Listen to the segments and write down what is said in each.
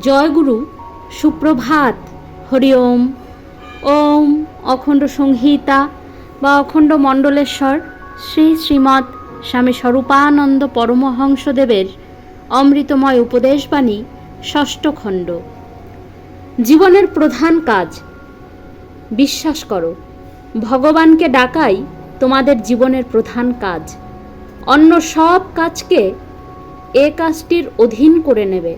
জয়গুরু, সুপ্রভাত, হরি ওম। ওম অখণ্ড সংহিতা বা অখণ্ড মণ্ডলেশ্বর, শ্রী শ্রীমৎ স্বামী স্বরূপানন্দ পরমহংসদেবের অমৃতময় উপদেশবাণী, ষষ্ঠ খণ্ড। জীবনের প্রধান কাজ, বিশ্বাস করো, ভগবানকে ডাকাই তোমাদের জীবনের প্রধান কাজ। অন্য সব কাজকে এ কাজটির অধীন করে নেবে।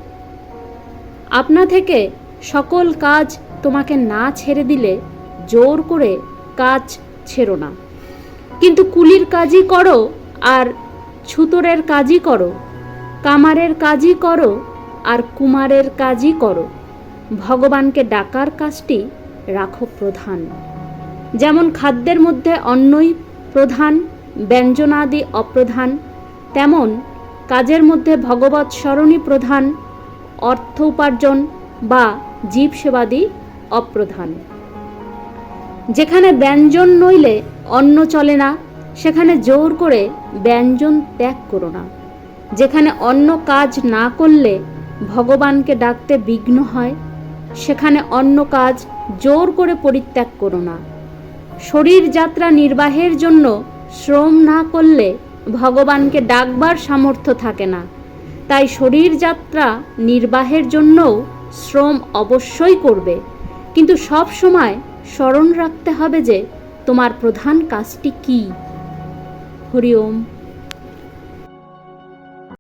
আপনা থেকে সকল কাজ তোমাকে না ছেড়ে দিলে জোর করে কাজ ছেড়ো না। কিন্তু কুলির কাজই করো আর ছুতরের কাজই করো, কামারের কাজই করো আর কুমারের কাজই করো। ভগবানকে ডাকার কাজটি রাখো প্রধান। যেমন খাদ্যের মধ্যে অন্নই প্রধান, ব্যঞ্জনাদি অপ্রধান, তেমন কাজের মধ্যে ভগবত স্মরণই প্রধান অর্থ উপার্জন বা জীব সেবাদি অপ্রধান। যেখানে ব্যঞ্জন নইলে অন্ন চলে না, সেখানে জোর করে ব্যঞ্জন ত্যাগ করো না। যেখানে অন্য কাজ না করলে ভগবানকে ডাকতে বিঘ্ন হয়, সেখানে অন্য কাজ জোর করে পরিত্যাগ করো না। শরীর যাত্রা নির্বাহের জন্য শ্রম না করলে ভগবানকে ডাকবার সামর্থ্য থাকে না। তাই শরীরযাত্রা নির্বাহের জন্যও শ্রম অবশ্যই করবে। কিন্তু সব সময় স্মরণ রাখতে হবে যে তোমার প্রধান কাজটি কী। হরি ওম।